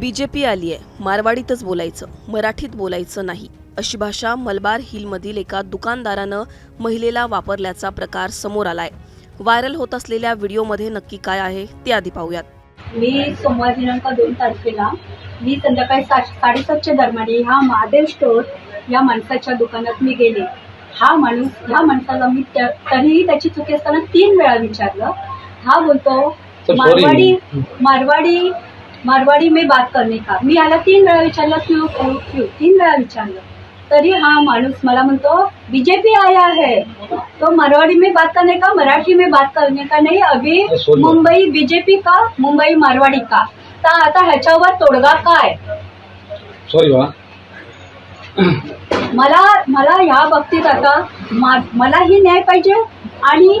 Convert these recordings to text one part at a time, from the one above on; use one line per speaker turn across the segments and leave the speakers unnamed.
BJP आली आहे मारवाडीतच बोलायचं. मराठीत बोलायचं नाही. अशी भाषा मलबार हिलमधील एका दुकानदारानं महिलेला वापरल्याचा प्रकार समोर आलाय. व्हायरल होत असलेल्या व्हिडिओमध्ये नक्की काय आहे ते आधी पाहूयात.
मी सोमवार दिनांक दोन तारखेला मी संध्याकाळी सा साडेसातच्या दरम्यान ह्या महादेव स्टोर या माणसाच्या दुकानात मी गेले. हा माणूस ह्या माणसाला मी त्या- तरीही त्याची चुकी असताना तीन वेळा विचारलं. हा बोलतो. मारवाडी मारवाडी मारवाडी में बात करने का। मी याला तीन वेळा विचारलं क्यू क्यू क्यू? तीन वेळा विचारलं. तरी हा माणूस मला म्हणतो बीजेपी आया है. तो मारवाडी में बात करने का मराठी में बात करने का नहीं अभी. मुंबई बीजेपी का मुंबई मारवाडी का। तर आता ह्याच्यावर तोडगा काय?
सॉरी
मला मला ह्या बाबतीत आता मा- मलाही न्याय पाहिजे आणि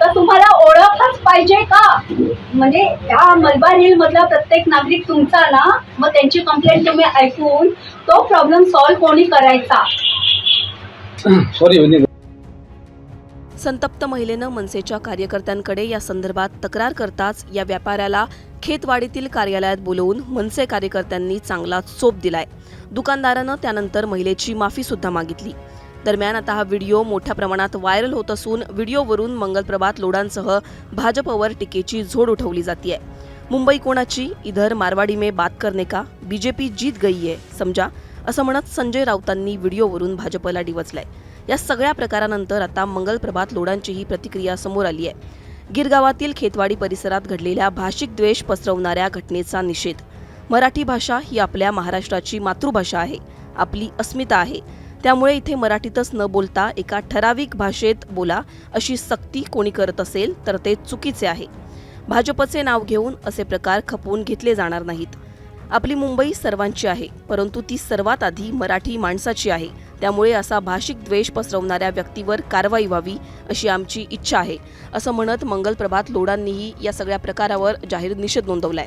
तर तुम्हाला ओळखच पाहिजे का? म्हणजे ह्या मलबार हिल मधला प्रत्येक नागरिक तुमचा ना मग त्यांची कंप्लेंट तुम्ही ऐकून तो प्रॉब्लेम सॉल्व्ह कोणी करायचा?
सॉरी
संतप्त महिलेनं मनसेच्या कार्यकर्त्यांकडे या संदर्भात तक्रार करताच या व्यापाऱ्याला खेतवाडीतील कार्यालयात बोलवून मनसे कार्यकर्त्यांनी चांगला चोप दिलाय. दुकानदारानं त्यानंतर महिलेची माफी सुद्धा मागितली. दरम्यान आता हा व्हिडिओ मोठ्या प्रमाणात व्हायरल होत असून व्हिडिओवरून मंगलप्रभात लोडांसह भाजपवर टीकेची झोड उठवली जातीये. मुंबई कोणाची? इधर मारवाडी में बात करने का? बीजेपी जीत गई आहे समजा असं म्हणत संजय राऊतांनी व्हिडिओवरून भाजपला डिवचलाय. या सगळ्या प्रकारानंतर आता मंगलप्रभात लोडांचीही प्रतिक्रिया समोर आली आहे गिरगावातील खेतवाडी परिसरात घडलेल्या भाषिक द्वेष पसरवणाऱ्या घटनेचा निषेध. मराठी भाषा ही आपल्या महाराष्ट्राची मातृभाषा आहे. आपली अस्मिता आहे. त्यामुळे इथे मराठीतच न बोलता एका ठराविक भाषेत बोला अशी सक्ती कोणी करत असेल तर ते चुकीचे आहे. भाजपचे नाव घेऊन असे प्रकार खपवून घेतले जाणार नाहीत. आपली मुंबई सर्वांची आहे परंतु ती सर्वात आधी मराठी माणसाची आहे. त्यामुळे असा भाषिक द्वेष पसरवणाऱ्या व्यक्तीवर कारवाई व्हावी अशी आमची इच्छा आहे असं म्हणत मंगलप्रभात लोडांनीही या सगळ्या प्रकारावर जाहीर निषेध नोंदवलाय.